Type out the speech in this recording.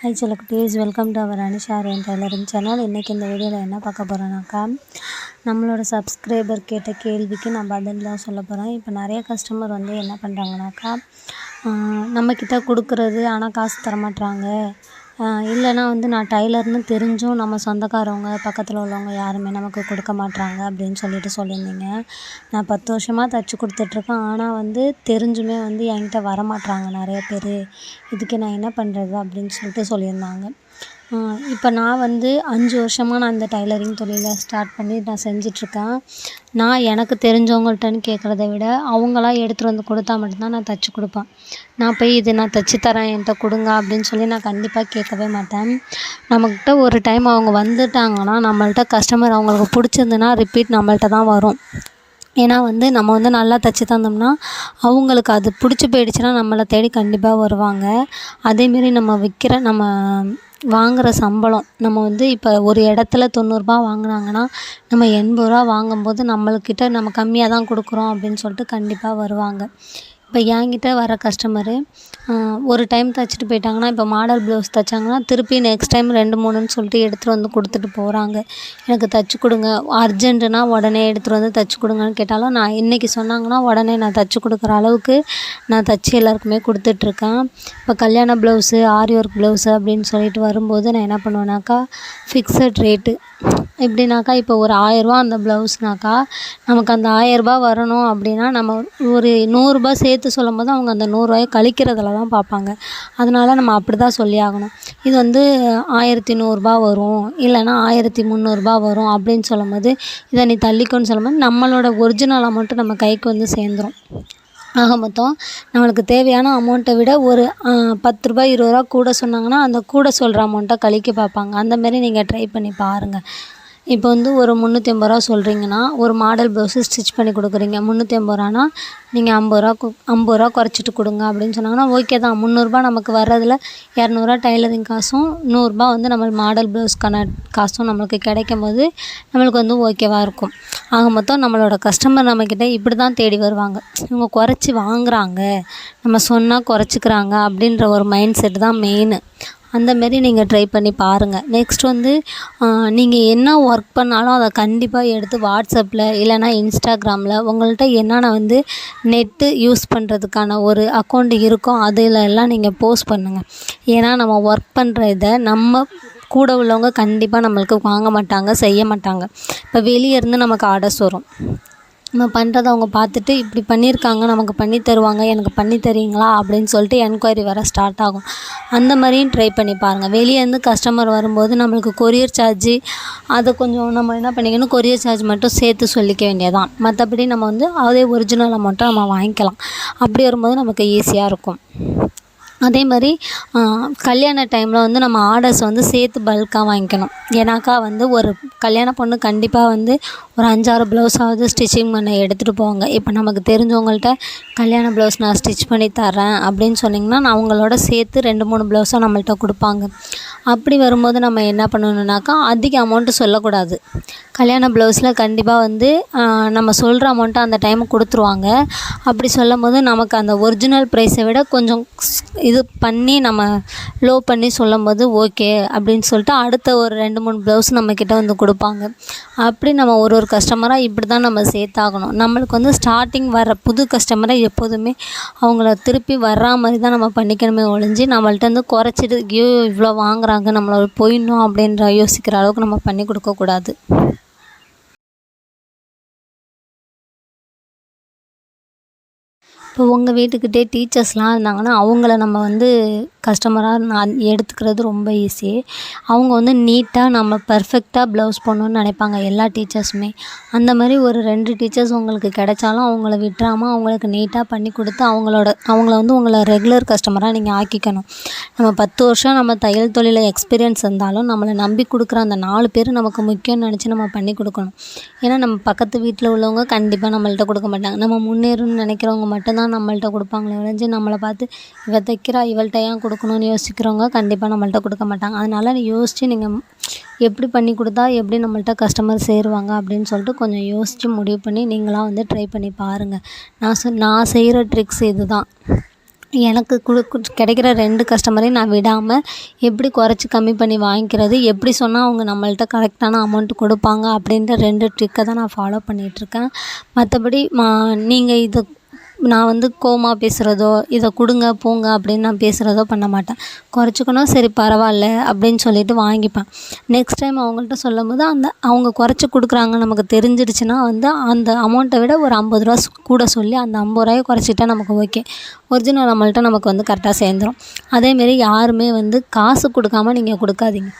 High சில welcome to our Anisha and tailoring channel இன்றைக்கி இந்த வீடியோவில் என்ன பார்க்க போகிறோன்னாக்கா நம்மளோட சப்ஸ்கிரைபர் கேட்ட கேள்விக்கு நான் பதில் தான் சொல்ல போகிறேன் இப்போ நிறைய கஸ்டமர் வந்து என்ன பண்ணுறாங்கனாக்கா நம்மக்கிட்ட கொடுக்குறது ஆனால் காசு தரமாட்டாங்க இல்லைன்னா வந்து நான் டைலர்னு தெரிஞ்சும் நம்ம சொந்தக்காரவங்க பக்கத்தில் உள்ளவங்க யாருமே நமக்கு கொடுக்க மாட்றாங்க அப்படின்னு சொல்லிட்டு சொல்லியிருந்தீங்க. நான் பத்து வருஷமாக தைச்சி கொடுத்துட்ருக்கேன். ஆனால் வந்து தெரிஞ்சுமே வந்து என்கிட்ட வர மாட்றாங்க நிறைய பேர். இதுக்கு நான் என்ன பண்ணுறது அப்படின்னு சொல்லிட்டு சொல்லியிருந்தாங்க. இப்போ நான் வந்து அஞ்சு வருஷமாக நான் இந்த டைலரிங் தொழிலை ஸ்டார்ட் பண்ணி நான் செஞ்சிட்ருக்கேன். நான் எனக்கு தெரிஞ்சவங்கள்ட்டன்னு கேட்குறத விட அவங்களா எடுத்துகிட்டு வந்து கொடுத்தா மட்டும்தான் நான் தைச்சி கொடுப்பேன். நான் போய் இது நான் தைச்சி தரேன் என்கிட்ட கொடுங்க அப்படின்னு சொல்லி நான் கண்டிப்பாக கேட்கவே மாட்டேன். நம்மக்கிட்ட ஒரு டைம் அவங்க வந்துட்டாங்கன்னா நம்மள்ட்ட கஸ்டமர் அவங்களுக்கு பிடிச்சிருந்துன்னா ரிப்பீட் நம்மள்ட்ட தான் வரும். ஏன்னா வந்து நம்ம வந்து நல்லா தைச்சி தந்தோம்னா அவங்களுக்கு அது பிடிச்சி போயிடுச்சுன்னா நம்மளை தேடி கண்டிப்பாக வருவாங்க. அதேமாரி நம்ம விற்கிற நம்ம வாங்குகிற சம்பளம். நம்ம வந்து இப்போ ஒரு இடத்துல தொண்ணூறுரூபா வாங்கினாங்கன்னா நம்ம எண்பது ரூபா வாங்கும்போது நம்மளுக்கிட்ட நம்ம கம்மியாக தான் கொடுக்குறோம் அப்படின்னு சொல்லிட்டு கண்டிப்பாக வருவாங்க. இப்போ என்கிட்ட வர கஸ்டமரு ஒரு டைம் தைச்சிட்டு போயிட்டாங்கன்னா இப்போ மாடல் ப்ளவுஸ் தைச்சாங்கன்னா திருப்பி நெக்ஸ்ட் டைம் ரெண்டு மூணுன்னு சொல்லிட்டு எடுத்துகிட்டு வந்து கொடுத்துட்டு போகிறாங்க எனக்கு தைச்சி கொடுங்க. அர்ஜென்ட்டுனா உடனே எடுத்துகிட்டு வந்து தைச்சி கொடுங்கன்னு கேட்டாலும் நான் இன்றைக்கி சொன்னாங்கன்னா உடனே நான் தைச்சி கொடுக்குற அளவுக்கு நான் தைச்சி எல்லாருக்குமே கொடுத்துட்ருக்கேன். இப்போ கல்யாண ப்ளவுஸு ஆரி ஒர்க் ப்ளவுஸு அப்படின்னு சொல்லிட்டு வரும்போது நான் என்ன பண்ணுவேனாக்கா ஃபிக்ஸட் ரேட்டு எப்படின்னாக்கா இப்போ ஒரு ஆயரூவா அந்த ப்ளவுஸ்னாக்கா நமக்கு அந்த ஆயரூபா வரணும் அப்படின்னா நம்ம ஒரு நூறுரூபா சேர்த்து சொல்லும் போது அவங்க அந்த நூறுரூவாய கழிக்கிறதுல தான் பார்ப்பாங்க. அதனால் நம்ம அப்படி தான் சொல்லி ஆகணும். இது வந்து ஆயிரத்தி நூறுரூபா வரும். இல்லைன்னா ஆயிரத்தி முந்நூறுரூபா வரும் அப்படின்னு சொல்லும்போது இதை நீ தள்ளிக்கோன்னு சொல்லும்போது நம்மளோட ஒரிஜினல் அமௌண்ட்டு நம்ம கைக்கு வந்து சேர்ந்துரும். ஆக மொத்தம் நம்மளுக்கு தேவையான அமௌண்ட்டை விட ஒரு பத்து ரூபாய் இருபது ரூபா கூட சொன்னாங்கன்னா அந்த கூட சொல்கிற அமௌண்ட்டை கழிக்க பார்ப்பாங்க. அந்த மாரி நீங்கள் ட்ரை பண்ணி பாருங்கள் இப்போ வந்து ஒரு முந்நூற்றி ஐம்பது ரூபா சொல்கிறீங்கன்னா ஒரு மாடல் ப்ளவுஸு ஸ்டிச் பண்ணி கொடுக்குறீங்க. முந்நூற்றி ஐம்பது ரூபானா நீங்கள் ஐம்பது ரூபா ஐம்பது ரூபா குறைச்சிட்டு கொடுங்க அப்படின்னு சொன்னாங்கன்னா ஓகே தான். முந்நூறுரூபா நமக்கு வர்றதில் இரநூறுவா டைலரிங் காசும் நூறுரூபா வந்து நம்ம மாடல் ப்ளவுஸ்க்கான காசும் நம்மளுக்கு கிடைக்கும் போது நம்மளுக்கு வந்து ஓகேவாக இருக்கும். ஆக மொத்தம் நம்மளோட கஸ்டமர் நம்மக்கிட்ட இப்படி தான் தேடி வருவாங்க. இவங்க குறைச்சி வாங்குறாங்க. நம்ம சொன்னால் குறைச்சிக்கிறாங்க அப்படின்ற ஒரு மைண்ட் செட் தான் மெயினு அந்த மாரி நீங்கள் ட்ரை பண்ணி பாருங்கள் நெக்ஸ்ட் வந்து நீங்கள் என்ன ஒர்க் பண்ணாலும் அதை கண்டிப்பாக எடுத்து வாட்ஸ்அப்பில் இல்லைனா இன்ஸ்டாகிராமில் உங்கள்கிட்ட என்னென்ன வந்து நெட்டு யூஸ் பண்ணுறதுக்கான ஒரு அக்கௌண்ட் இருக்கோ அதில் எல்லாம் நீங்கள் போஸ்ட் பண்ணுங்கள் ஏன்னா நம்ம ஒர்க் பண்ணுற இதை நம்ம கூட உள்ளவங்க கண்டிப்பாக நம்மளுக்கு வாங்க மாட்டாங்க செய்ய மாட்டாங்க. இப்போ வெளியே இருந்து நமக்கு ஆர்டர்ஸ் வரும். நம்ம பண்ணுறத அவங்க பார்த்துட்டு இப்படி பண்ணியிருக்காங்க நமக்கு பண்ணி தருவாங்க எனக்கு பண்ணி தரீங்களா? அப்படின்னு சொல்லிட்டு என்கொயரி வர ஸ்டார்ட் ஆகும். அந்த மாதிரியும் ட்ரை பண்ணி பாருங்கள் வெளியேருந்து கஸ்டமர் வரும்போது நம்மளுக்கு கொரியர் சார்ஜு அதை கொஞ்சம் நம்ம என்ன பண்ணிக்கணும் கொரியர் சார்ஜ் மட்டும் சேர்த்து சொல்லிக்க வேண்டியதான் மற்றபடி நம்ம வந்து அதே ஒரிஜினல் அமௌண்ட்டை நம்ம வாங்கிக்கலாம். அப்படி வரும்போது நமக்கு ஈஸியாக இருக்கும். அதே மாதிரி கல்யாண டைமில் வந்து நம்ம ஆர்டர்ஸ் வந்து சேர்த்து பல்காக வாங்கிக்கணும். ஏன்னாக்கா வந்து ஒரு கல்யாண பொண்ணு கண்டிப்பாக வந்து ஒரு அஞ்சாறு ப்ளவுஸாவது ஸ்டிச்சிங் பண்ண எடுத்துகிட்டு போவாங்க. இப்போ நமக்கு தெரிஞ்சவங்கள்ட்ட கல்யாண ப்ளவுஸ் நான் ஸ்டிச் பண்ணி தரேன் அப்படின்னு சொன்னிங்கன்னா நான் அவங்களோட சேர்த்து ரெண்டு மூணு ப்ளவுஸாக நம்மள்கிட்ட கொடுப்பாங்க. அப்படி வரும்போது நம்ம என்ன பண்ணணுன்னாக்கா அதிக அமௌண்ட்டு சொல்லக்கூடாது. கல்யாண ப்ளவுஸில் கண்டிப்பாக வந்து நம்ம சொல்கிற அமௌண்ட்டை அந்த டைமுக்கு கொடுத்துருவாங்க. அப்படி சொல்லும் போது நமக்கு அந்த ஒரிஜினல் ப்ரைஸை விட கொஞ்சம் இது பண்ணி நம்ம லோ பண்ணி சொல்லும் போது ஓகே அப்படின்னு சொல்லிட்டு அடுத்த ஒரு ரெண்டு மூணு ப்ளவுஸ் நம்மக்கிட்ட வந்து கொடுப்பாங்க. அப்படி நம்ம ஒரு ஒரு கஸ்டமராக இப்படி தான் நம்ம சேர்த்தாகணும். நம்மளுக்கு வந்து ஸ்டார்டிங் வர புது கஸ்டமரை எப்போதுமே அவங்கள திருப்பி வர்ற மாதிரி தான் நம்ம பண்ணிக்கணுமே ஒழிஞ்சு நம்மள்ட்ட வந்து குறைச்சிட்டு ஐயோ இவ்வளோ வாங்குறாங்க நம்மளை போயிடணும் அப்படின்ற யோசிக்கிற அளவுக்கு நம்ம பண்ணி கொடுக்கக்கூடாது. இப்போ உங்கள் வீட்டுக்கிட்டே டீச்சர்ஸ்லாம் இருந்தாங்கன்னா அவங்கள நம்ம வந்து கஸ்டமராக நான் எடுத்துக்கிறது ரொம்ப ஈஸி அவங்க வந்து நீட்டாக நம்ம பர்ஃபெக்டாக ப்ளவுஸ் பண்ணணுன்னு நினைப்பாங்க எல்லா டீச்சர்ஸுமே. அந்த மாதிரி ஒரு ரெண்டு டீச்சர்ஸ் உங்களுக்கு கிடைச்சாலும் அவங்கள விட்டுறாமல் அவங்களுக்கு நீட்டாக பண்ணி கொடுத்து அவங்களோட அவங்கள வந்து உங்களை ரெகுலர் கஸ்டமராக நீங்கள் ஆக்கிக்கணும். நம்ம பத்து வருஷம் நம்ம தையல் தொழிலில் எக்ஸ்பீரியன்ஸ் இருந்தாலும் நம்மளை நம்பி கொடுக்குற அந்த நாலு பேர் நமக்கு முக்கியம்னு நினச்சி நம்ம பண்ணி கொடுக்கணும். ஏன்னா நம்ம பக்கத்து வீட்டில் உள்ளவங்க கண்டிப்பாக நம்மள்ட்ட கொடுக்க மாட்டாங்க. நம்ம முன்னேறணும்னு நினைக்கிறவங்க மட்டும்தான் நம்மள்ட்ட கொடுப்பாங்களே ஒழிஞ்சு நம்மளை பார்த்து இவள் தைக்கிறா இவள்கிட்ட ஏன் கொடுக்கணும்னு யோசிக்கிறவங்க கண்டிப்பாக நம்மள்ட்ட கொடுக்க மாட்டாங்க. அதனால் யோசித்து நீங்கள் எப்படி பண்ணி கொடுத்தா எப்படி நம்மள்ட்ட கஸ்டமர் சேருவாங்க? அப்படின்னு சொல்லிட்டு கொஞ்சம் யோசித்து முடிவு பண்ணி நீங்களாக வந்து ட்ரை பண்ணி பாருங்கள் நான் சொ நான் செய்கிற ட்ரிக்ஸ் இது தான் எனக்கு குடு கிடைக்கிற ரெண்டு கஸ்டமரையும் நான் விடாமல் எப்படி குறைச்சி கம்மி பண்ணி வாங்கிக்கிறது எப்படி சொன்னால் அவங்க நம்மள்ட்ட கரெக்டான அமௌண்ட் கொடுப்பாங்க அப்படின்ற ரெண்டு ட்ரிக்கை தான் நான் ஃபாலோ பண்ணிகிட்ருக்கேன் மற்றபடி மா நீங்கள் இது நான் வந்து கோமா பேசுகிறதோ இதை கொடுங்க போங்க அப்படின்னு நான் பேசுகிறதோ பண்ண மாட்டேன். குறைச்சிக்கணும் சரி பரவாயில்ல அப்படின்னு சொல்லிட்டு வாங்கிப்பேன். நெக்ஸ்ட் டைம் அவங்கள்ட்ட சொல்லும்போது அந்த அவங்க குறைச்சி கொடுக்குறாங்க நமக்கு தெரிஞ்சிடுச்சுன்னா வந்து அந்த அமௌண்ட்டை விட ஒரு ஐம்பது ரூபா கூட சொல்லி அந்த ஐம்பது ரூபாயை குறைச்சிட்டா நமக்கு ஓகே. ஒரிஜினல் நம்மள்ட்ட நமக்கு வந்து கரெக்டாக சேர்ந்துரும். அதேமாரி யாருமே வந்து காசு கொடுக்காம நீங்கள் கொடுக்காதீங்க.